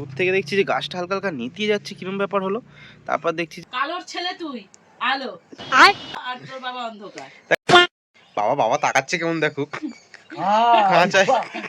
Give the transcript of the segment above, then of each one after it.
দূর থেকে দেখছি যে গাছটা হালকা হালকা নেতিয়ে যাচ্ছে কিরম ব্যাপার হলো? তারপর দেখছি কালোর ছেলে তুই আলো। আর? আর তোর বাবা অন্ধকার। বাবা বাবা তাকাচ্ছে কেমন দেখুক হ্যাঁ।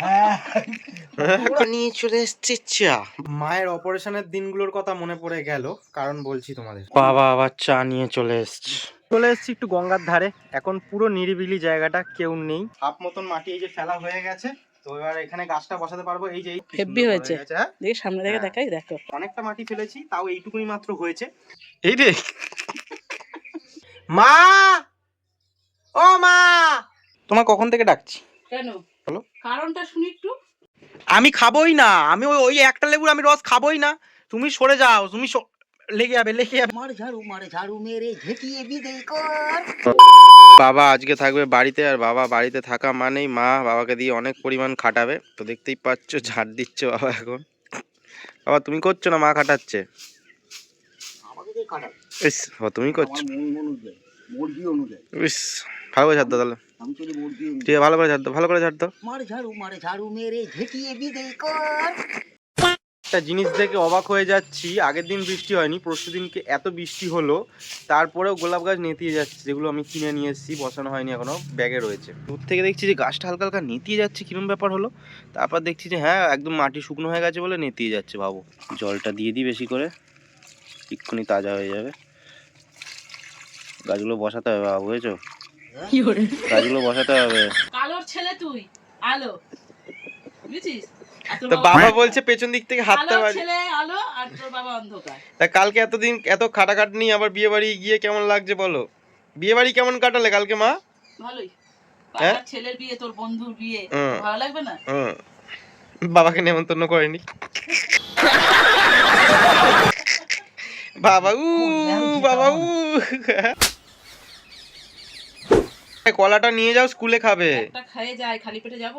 হ্যাঁ। নিয়ে চলে এসছে চা মায়ের অপারেশনের দিনগুলোর কথা মনে পড়ে গেল কারণ বলছি তোমাদের। বাবা আবার চা নিয়ে চলে এসছে। চলে এসছি একটু গঙ্গার ধারে। এখন পুরো নিরিবিলি জায়গাটা কেউ নেই। হাফ মতন মাটি এই যে ফেলা হয়ে গেছে তো এবার এখানে গাছটা বসাতে পারব। এই যে এই কি হয়েছে। হ্যাঁ? দেখি সামনে থেকে হ্যাঁ। দেখাই দেখো। অনেকটা মাটি ফেলেছি তাও এইটুকুনি মাত্র হয়েছে। এই রে মা! ও মা! তোমার কখন থেকে ডাকছি? কেন? বলো। কারণটা শুনি একটু। আমি খাবোই না। আমি ওই ওই একটা লেবুর আমি রস খাবোই না। তুমি সরে যাও তুমি লেগে যাবে লেগে যাবে। মার ঝাড়ু মার ঝাড়ু মেরে বিদেয় কর। বাবা আজকে থাকবে বাড়িতে আর বাবা বাড়িতে থাকা মানেই মা বাবাকে দিয়ে অনেক পরিমাণ খাটাবে। তো দেখতেই পাচ্ছ ঝাড় দিচ্ছে বাবা এখন। বাবা তুমি করছ না মা খাটাচ্ছে? তুমি করছ। ইস ভালো করে ঝাড় দাও তাহলে। ঠিক আছে ভালো করে ঝাড় দাও ভালো করে ঝাড় দাও। মার ঝাড়ু মার ঝাড়ু মেরে ঝেঁটিয়ে বিদেয় কর। একটা জিনিস দেখে অবাক হয়ে যাচ্ছি। আগের দিন বৃষ্টি হয়নি পরশু দিনকে এত বৃষ্টি হলো তারপরেও গোলাপ গাছ নেতিয়ে যাচ্ছে যেগুলো আমি কিনে নিয়ে এসেছি বসানো হয়নি এখনও ব্যাগে রয়েছে। দূর থেকে দেখছি যে গাছটা হালকা হালকা নেতিয়ে যাচ্ছে কিরম ব্যাপার হলো? তারপর দেখছি যে হ্যাঁ একদম মাটি শুকনো হয়ে গেছে বলে নেতিয়ে যাচ্ছে ভাবো জলটা দিয়ে দিই বেশি করে এক্ষুনি তাজা হয়ে যাবে। গাছগুলো বসাতে হবে বাবু বুঝেছ? গাছগুলো বসাতে হবে। কালোর ছেলে তুই আলো। তোর তো বাবা বলছে পেছন দিক থেকে হাতটা বাড়ি ছেলে আলো আর তোর বাবা অন্ধকার। তা কালকে এতদিন এত খাটাখাটনি আবার বিয়ে বাড়ি গিয়ে কেমন লাগছে বলো? বিয়ে বাড়ি কেমন কাটালে কালকে মা? ভালোই। হ্যাঁ? ছেলের বিয়ে তোর বন্ধুর বিয়ে। ভালো লাগবে না। বাবাকে নেমন্তন্ন করেনি। বাবা উ বাবা উ। কলাটা নিয়ে যাও স্কুলে খাবে। একটা খেয়ে যায় খালি পেটে যাব?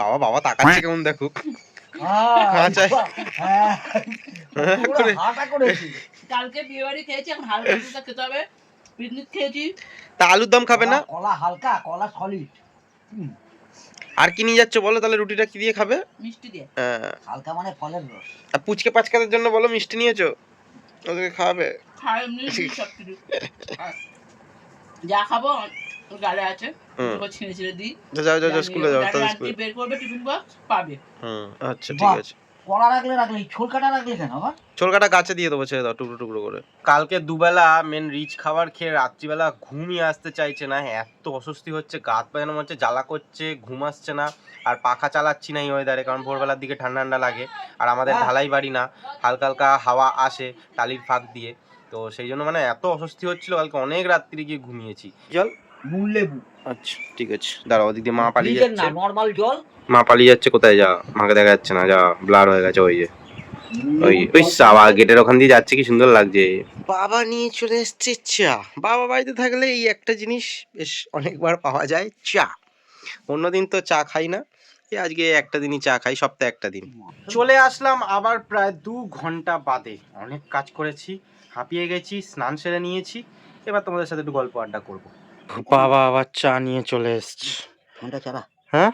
বাবা বাবা তাকাচ্ছে কেমন দেখুক। হ্যাঁ করে। কালকে বিয়ে খেয়েছি এখন হালকা ফুলকা খেতে হবে। পিকনিক খেয়েছি। তা আলুর দম খাবে না? কলা হালকা কলা সলিড আর কি নিয়ে যাচ্ছ বলো তাহলে রুটিটা কি দিয়ে খাবে? মিষ্টি দিয়ে। হ্যাঁ। হালকা মানে ফলের রস। আর পুচকে পাচকাদের জন্য বলো মিষ্টি নিয়েছো? ওদেরকে খাওয়াবে? খাই এমনি সব কিছু যা খাব ওর আছে হুম। ছিঁড়ে ছিঁড়ে দিই। যাও যাও যাও স্কুলে যাও গাড়ি তাহলে স্কুলে। বের করবে টিফিন বক্স পাবে। হুম আচ্ছা ঠিক আছে। কলা রাখলে রাখলে ছোল কাটা রাখলে কেন আবার ছোলকাটা গাছে দিয়ে দেবো ছেড়ে দাও টুকরো টুকরো করে। কালকে দুবেলা মেন রিচ খাবার খেয়ে রাত্রিবেলা ঘুমিয়ে আসতে চাইছে না এত অস্বস্তি হচ্ছে গাত পা যেন হচ্ছে জ্বালা করছে ঘুম আসছে না আর পাখা চালাচ্ছি না এই ওয়েদারে কারণ ভোরবেলার দিকে ঠান্ডা ঠান্ডা লাগে আর আমাদের হ্যাঁ। ঢালাই বাড়ি না হালকা হালকা হাওয়া আসে টালির ফাঁক দিয়ে তো সেই জন্য মানে এত অস্বস্তি হচ্ছিল কালকে অনেক রাত্রি গিয়ে ঘুমিয়েছি। জল নুন লেবু। আচ্ছা ঠিক আছে। দাঁড়াও ওদিক দিয়ে মা পালিয়ে ফ্রিজের না যাচ্ছে। নর্মাল জল। মা পালিয়ে যাচ্ছে কোথায়? যা মাকে দেখা যাচ্ছে না যা ব্লার হয়ে গেছে ওই যে। ওই ওই সাবা গেটের ওখান দিয়ে যাচ্ছে কি সুন্দর লাগছে। বাবা নিয়ে চলে এসছে চা। বাবা বাড়িতে থাকলে এই একটা জিনিস বেশ অনেকবার পাওয়া যায় চা। অন্যদিন তো চা খাই না। এই আজকে একটা দিনই চা খাই সপ্তাহে একটা দিন। চলে আসলাম আবার প্রায় দু ঘণ্টা বাদে। অনেক কাজ করেছি হাঁপিয়ে গেছি স্নান সেরে নিয়েছি। এবার তোমাদের সাথে একটু গল্প আড্ডা করব। বাবা আবার চা নিয়ে চলে এসছে। চালা। হ্যাঁ?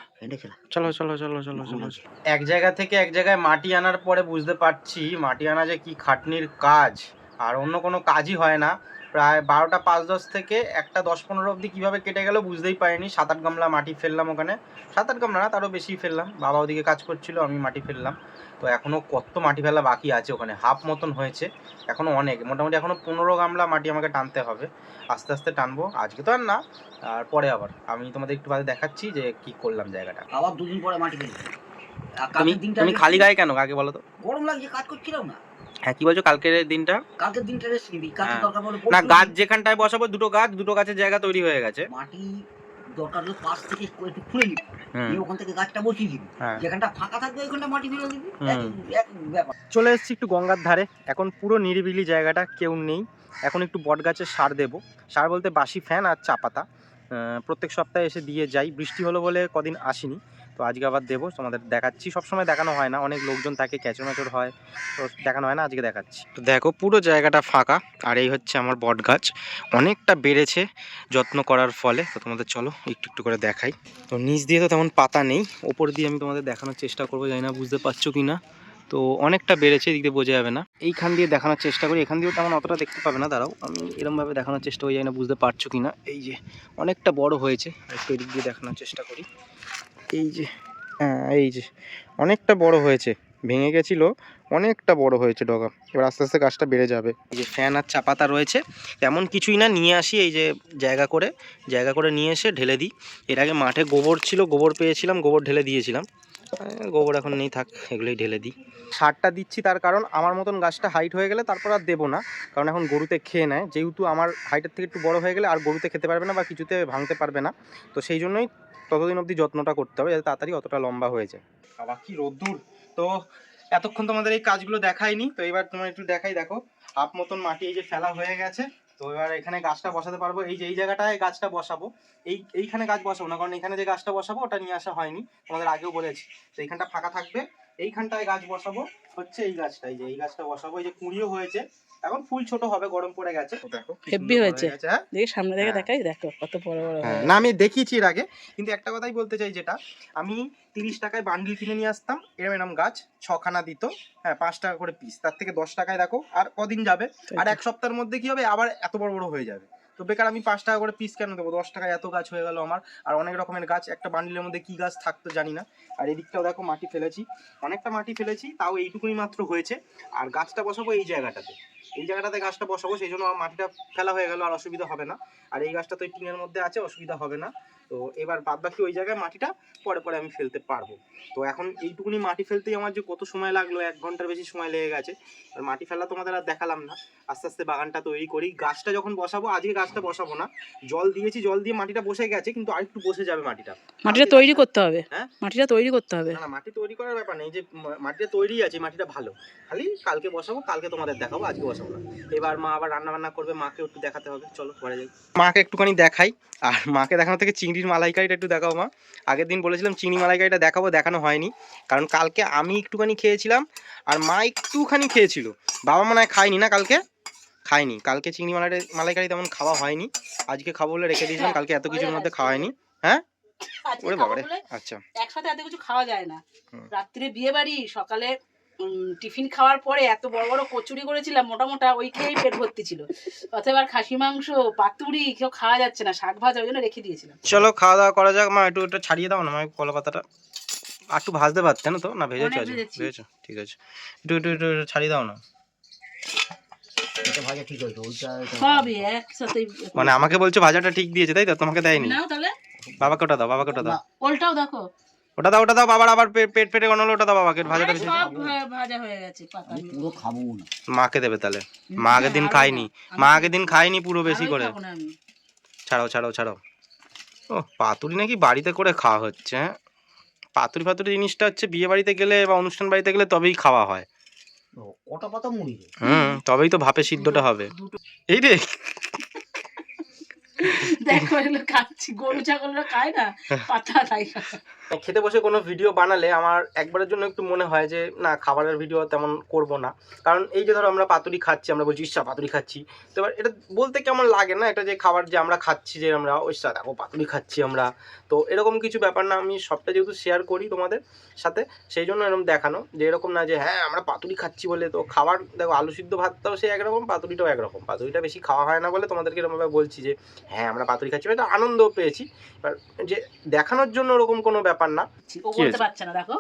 চলো। চলো চলো চলো চলো। এক জায়গা থেকে এক জায়গায় মাটি আনার পরে বুঝতে পারছি মাটি আনা যে কি খাটনির কাজ। আর অন্য কোনো কাজই হয় না। প্রায় বারোটা পাঁচ দশ থেকে একটা দশ পনেরো অবধি কীভাবে কেটে গেল বুঝতেই পারিনি। সাত আট গামলা মাটি ফেললাম ওখানে। সাত আট গামলা না তারও বেশি ফেললাম। বাবা ওদিকে কাজ করছিল আমি মাটি ফেললাম। তো এখনও কত মাটি ফেলা বাকি আছে ওখানে? হাফ মতন হয়েছে। এখনও অনেক। মোটামুটি এখনও পনেরো গামলা মাটি আমাকে টানতে হবে। আস্তে আস্তে টানবো। আজকে তো আর না আর পরে আবার। আমি তোমাদের একটু বাদে দেখাচ্ছি যে কি করলাম জায়গাটা। আবার দুদিন পরে মাটি তুমি খালি গায়ে কেন? আগে বলো তো? গরম লাগছে কাজ করছিলাম না। হ্যাঁ কি বলছো? কালকের দিনটা? কালকের দিনটা রেস্ট নিবি কাজ হ্যাঁ। দরকার পড়লে না গাছ যেখানটায় বসাবো দুটো গাছ দুটো গাছের জায়গা তৈরি হয়ে গেছে। মাটি দরকার হলে পাশ থেকে একটু খুলে নিবি। নিয়ে ওখান থেকে গাছটা বসিয়ে দিবি। হ্যাঁ। যেখানটা ফাঁকা থাকবে ওইখানটা মাটি ফেলে দিবি। এক- ব্যাপার। চলে এসেছি একটু গঙ্গার ধারে। এখন পুরো নিরিবিলি জায়গাটা কেউ নেই। এখন একটু বট গাছের সার দেবো। সার বলতে বাসি ফ্যান আর চা পাতা। আহ, প্রত্যেক সপ্তাহে এসে দিয়ে যাই। বৃষ্টি হলো বলে কদিন আসিনি। তো আজকে আবার দেবো। তোমাদের দেখাচ্ছি। সবসময় দেখানো হয় না। অনেক লোকজন থাকে ক্যাচর ম্যাচর হয়। তো দেখানো হয় না, আজকে দেখাচ্ছি। তো দেখো, পুরো জায়গাটা ফাঁকা। আর এই হচ্ছে আমার বট গাছ। অনেকটা বেড়েছে যত্ন করার ফলে। তো তোমাদের চলো, একটু একটু করে দেখাই। তো নিচ দিয়ে তো তেমন পাতা নেই। ওপর দিয়ে আমি তোমাদের দেখানোর চেষ্টা করব। জানি না, বুঝতে পারছ কি না? তো অনেকটা বেড়েছে, এদিক দিয়ে বোঝা যাবে না। এইখান দিয়ে দেখানোর চেষ্টা করি। এখান দিয়েও তেমন অতটা দেখতে পাবে না, দাঁড়াও। আমি এরমভাবে দেখানোর চেষ্টা করি। জানি না, বুঝতে পারছ কি না? এই যে, অনেকটা বড় হয়েছে। একটু এদিক দিয়ে দেখানোর চেষ্টা করি। এই যে। হ্যাঁ এই যে। অনেকটা বড় হয়েছে। ভেঙে গেছিল, অনেকটা বড় হয়েছে ডগা। এবার আস্তে আস্তে গাছটা বেড়ে যাবে। এই যে ফ্যান আর চা পাতা রয়েছে। তেমন কিছুই না, নিয়ে আসি এই যে জায়গা করে। জায়গা করে নিয়ে এসে ঢেলে দিই। এর আগে মাঠে গোবর ছিল, গোবর পেয়েছিলাম, গোবর ঢেলে দিয়েছিলাম। গোবর এখন নেই, থাক, এগুলোই ঢেলে দিই। সারটা দিচ্ছি তার কারণ, আমার মতন গাছটা হাইট হয়ে গেলে তারপর আর দেবো না। কারণ এখন গরুতে খেয়ে নেয়। যেহেতু আমার হাইটের থেকে একটু বড় হয়ে গেলে আর গরুতে খেতে পারবে না বা কিছুতে ভাঙতে পারবে না। তো সেই জন্যই ততদিন অবধি যত্নটা করতে হবে যাতে তাড়াতাড়ি অতটা লম্বা হয়ে যায়। বাবা, কি রোদ্দুর। তো এতক্ষণ তোমাদের এই কাজগুলো দেখাইনি তো এবার তোমার একটু দেখাই, দেখো। হাফ মতন মাটি এই যে ফেলা হয়ে গেছে, তো এবার এখানে গাছটা বসাতে পারব। এই যে, এই জায়গাটায় গাছটা বসাবো। এই, এইখানে গাছ বসাবো না, কারণ এখানে যে গাছটা বসাবো, ওটা নিয়ে আসা হয়নি। তোমাদের আগেও বলেছি। তো এইখানটা ফাঁকা থাকবে। এইখানটায় গাছ বসাবো। হচ্ছে এই গাছটা, এই যে, এই গাছটা বসাবো। এই যে, কুঁড়িও হয়েছে। এখন ফুল ছোট হবে গরম পড়ে গেছে দেখো কি হয়েছে। হ্যাঁ? দেখি সামনে থেকে হ্যাঁ। দেখাই দেখো কত বড় বড় হ্যাঁ, না আমি দেখিয়েছি এর আগে কিন্তু একটা কথাই বলতে চাই যেটা আমি তিরিশ টাকায় বান্ডিল কিনে নিয়ে আসতাম এরম এরম গাছ ছখানা দিত হ্যাঁ পাঁচ টাকা করে পিস তার থেকে দশ টাকায় দেখো আর কদিন যাবে আর এক সপ্তাহের মধ্যে কি হবে আবার এত বড় বড় হয়ে যাবে তো বেকার আমি পাঁচ টাকা করে পিস কেন দেবো দশ টাকায় এত গাছ হয়ে গেল আমার আর অনেক রকমের গাছ একটা বান্ডিলের মধ্যে কি গাছ থাকতো জানি না আর এদিকটাও দেখো মাটি ফেলেছি অনেকটা মাটি ফেলেছি তাও এইটুকুনি মাত্র হয়েছে আর গাছটা বসাবো এই জায়গাটাতে এই জায়গাটাতে গাছটা বসাবো সেই জন্য মাটিটা ফেলা হয়ে গেল আর অসুবিধা হবে না। আর এই গাছটা তো টিনের মধ্যে আছে অসুবিধা হবে না। তো এবার বাদ বাকি ওই জায়গায় মাটিটা পরে পরে আমি ফেলতে পারব। তো এখন এইটুকুনি মাটি ফেলতেই আমার যে কত সময় লাগল এক ঘণ্টার বেশি সময় লেগে গেছে। আর মাটি ফেলা তোমাদের আর দেখালাম না। আস্তে আস্তে বাগানটা তৈরি করি। গাছটা যখন বসাবো আজকে গাছটা বসাবো না। জল দিয়েছি জল দিয়ে মাটিটা বসে গেছে কিন্তু আরেকটু বসে যাবে মাটিটা। মাটিটা তৈরি করতে হবে। হ্যাঁ? মাটিটা তৈরি করতে হবে। না মাটি তৈরি করার ব্যাপার নেই। যে মাটিটা তৈরি আছে মাটিটা ভালো। খালি কালকে বসাবো কালকে তোমাদের দেখাবো আজকে বসাবো। এবার মা আবার রান্না বান্না করবে মাকে একটু দেখাতে হবে। চলো ঘরে যাই। মাকে একটুখানি দেখাই আর মাকে দেখানো থেকে চিংড়ির মালাইকারিটা একটু দেখাও মা। আগের দিন বলেছিলাম চিংড়ি মালাইকারিটা দেখাবো দেখানো হয়নি। কারণ কালকে আমি একটুখানি খেয়েছিলাম আর মা একটুখানি খেয়েছিল। বাবা মনে হয় খায়নি না কালকে? খাইনি কালকে চিংড়ি মালাই মালাইকারি তেমন খাওয়া হয়নি। আজকে খাব বলে রেখে দিয়েছিলাম কালকে এত কিছুর মধ্যে খাওয়া হয়নি। আজকে ওরে বাবারে আচ্ছা। একসাথে এত কিছু খাওয়া যায় না। রাত্রে বিয়ে বাড়ি সকালে টিফিন খাওয়ার পরে এত বড় বড় কচুরি করেছিলাম মোটা মোটা ওই খেয়েই পেট ভর্তি ছিল। অথবা খাসি মাংস পাতুরি কেউ খাওয়া যাচ্ছে না শাক ভাজা ওই জন্য রেখে দিয়েছিলাম। চলো খাওয়া দাওয়া করা যাক। মা একটু এটা ছাড়িয়ে দাও না মা কলা পাতাটা আর একটু ভাজতে পারতে না তো? না ভেজেছো আজকে ভেজেছো। ঠিক আছে। একটু একটু একটু ছাড়িয়ে দাও না। এটা ভাজা ঠিক হয়েছে ওইটা ওইটা- সবই একসাথে মানে আমাকে বলছো ভাজাটা ঠিক দিয়েছে তাই তো? তোমাকে দেয়নি? নাও তাহলে। বাবাকে ওটা দাও বাবাকে ওটা দাও। ওলটাও দেখো। ওটা দাও ওটা দাও বাবার আবার পেট পেট পেটে গনলো ওটা দাও বাবাকে ভাজাটা বেশি। সব ভাজা হয়ে গেছে পাতা আমি পুরো খাব না। মাকে দেবে তাহলে। মা আগের দিন খায়নি। মা আগের দিন খায়নি পুরো বেশি করে। ছাড়াও ছাড়াও ছাড়াও। ও পাতুরি নাকি বাড়িতে করে খাওয়া হচ্ছে হ্যাঁ? পাতুরি ফাতুরি জিনিসটা হচ্ছে বিয়ে বাড়িতে গেলে বা অনুষ্ঠান বাড়িতে গেলে তবেই খাওয়া হয়। ও, কটা পাতা মুড়ি? হুম তবেই তো ভাপে সিদ্ধটা হবে। এই রে! দেখো এগুলো খাচ্ছি, গরু, ছাগলরা খায় না, পাতা। খেতে বসে কোনো ভিডিও বানালে আমার একবারের জন্য একটু মনে হয় যে, না, খাবারের ভিডিও তেমন করব না। কারণ এই যে ধরো আমরা পাতুরি খাচ্ছি, আমরা বলছি ইচ্ছা পাতুরি খাচ্ছি। তো এবার এটা বলতে কেমন লাগে না, এটা যে খাবার যে আমরা খাচ্ছি, যে আমরা, ওই দেখো, পাতুরি খাচ্ছি আমরা। তো এরকম কিছু ব্যাপার না, আমি সবটা যেহেতু শেয়ার করি তোমাদের সাথে, সেই জন্য এরকম দেখানো। যে এরকম না যে হ্যাঁ আমরা পাতুরি খাচ্ছি বলে তো খাবার, দেখো, আলু সিদ্ধ ভাতটাও সেই একরকম, পাতুরিটাও একরকম। পাতুরিটা বেশি খাওয়া হয় না বলে তোমাদেরকে এরকমভাবে বলছি যে হ্যাঁ আমরা পাতুরি খাচ্ছি। এটা আনন্দ পেয়েছি। এবার যে দেখানোর জন্য ওরকম কোনো ব্যাপার না। ও বলতে পারছে না দেখো।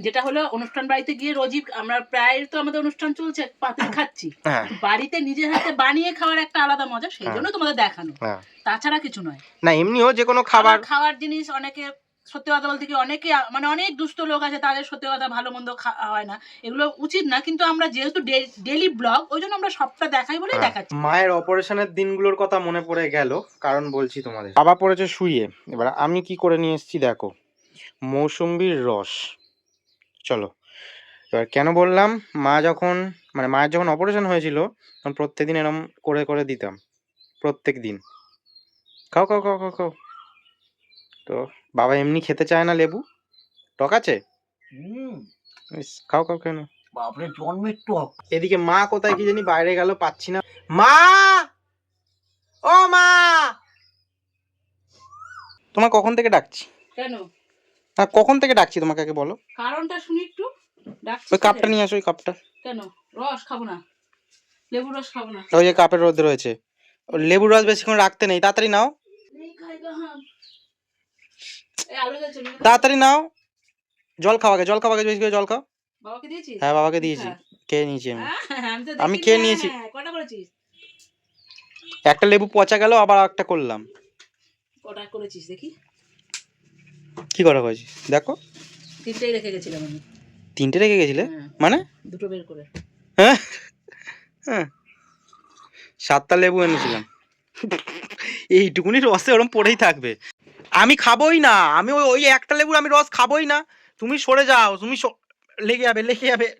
যেটা হলো অনুষ্ঠান বাড়িতে গিয়ে রোজই আমরা প্রায় তো আমাদের অনুষ্ঠান চলছে পাতুরি খাচ্ছি। হ্যাঁ। বাড়িতে নিজের হাতে বানিয়ে খাওয়ার একটা আলাদা মজা সেই হ্যাঁ। জন্য তোমাদের দেখানো। হ্যাঁ। তাছাড়া কিছু নয়। না এমনিও যে কোনো খাবার খাওয়ার জিনিস অনেকে সত্যি কথা বলতে কি অনেকে মানে অনেক দুস্থ লোক আছে তাদের সত্যি কথা ভালো মন্দ খাওয়া হয় না। এগুলো উচিত না কিন্তু আমরা যেহেতু ডেলি ব্লগ ওই জন্য আমরা সবটা দেখাই বলেই হ্যাঁ। দেখাচ্ছি। মায়ের অপারেশনের দিনগুলোর কথা মনে পড়ে গেল কারণ বলছি তোমাদের। বাবা পড়েছে শুয়ে এবার আমি কি করে নিয়ে এসেছি দেখো মৌসুম্বির রস। চলো এবার কেন বললাম মা যখন মানে মায়ের যখন অপারেশন হয়েছিল তখন প্রত্যেকদিন এরম করে করে দিতাম প্রত্যেক দিন খাও খাও খাও খাও খাও। তো বাবা এমনি খেতে চায় না লেবু? টক আছে? খাও খাও কেন বাপরে জন্মের টক। এদিকে মা কোথায় কি জানি বাইরে গেল পাচ্ছি না। মা! ও মা! তোমার কখন থেকে ডাকছি? কেন? না কখন থেকে ডাকছি তোমাকে আগে বলো? কারণটা শুনি একটু। ওই কাপটা নিয়ে আসো ওই কাপটা। কেন? রস খাব না। লেবুর রস খাব না। ওই যে কাপের মধ্যে রয়েছে। ও লেবুর রস বেশিক্ষণ রাখতে নেই। তাড়াতাড়ি নাও এই খাই গো হাম। এই আলু জ্বলছে, নিয়ে যা। তাড়াতাড়ি নাও। জল খাওয়াকে জল খাওয়াকে বেশি করে জল খাও। হ্যাঁ বাবাকে দিয়েছি। হ্যাঁ। খেয়ে নিয়েছি আমি। আমি তো খেয়ে নিয়েছি। কটা করেছিস? একটা লেবু পচা গেল আবার একটা করলাম। কটা করেছিস দেখি? কি করা হয়েছে দেখো। তিনটেই রেখে গেছিলাম আমি। তিনটে রেখে গেছিলে? হ্যাঁ, মানে? দুটো বের করে। হ্যাঁ। হ্যাঁ। সাতটা লেবু এনেছিলাম। এইটুকুনি রসে ওরম পড়েই থাকবে। আমি খাবোই না। আমি ওই ওই একটা লেবুর আমি রস খাবোই না। তুমি সরে যাও, তুমি লেগে যাবে লেগে যাবে।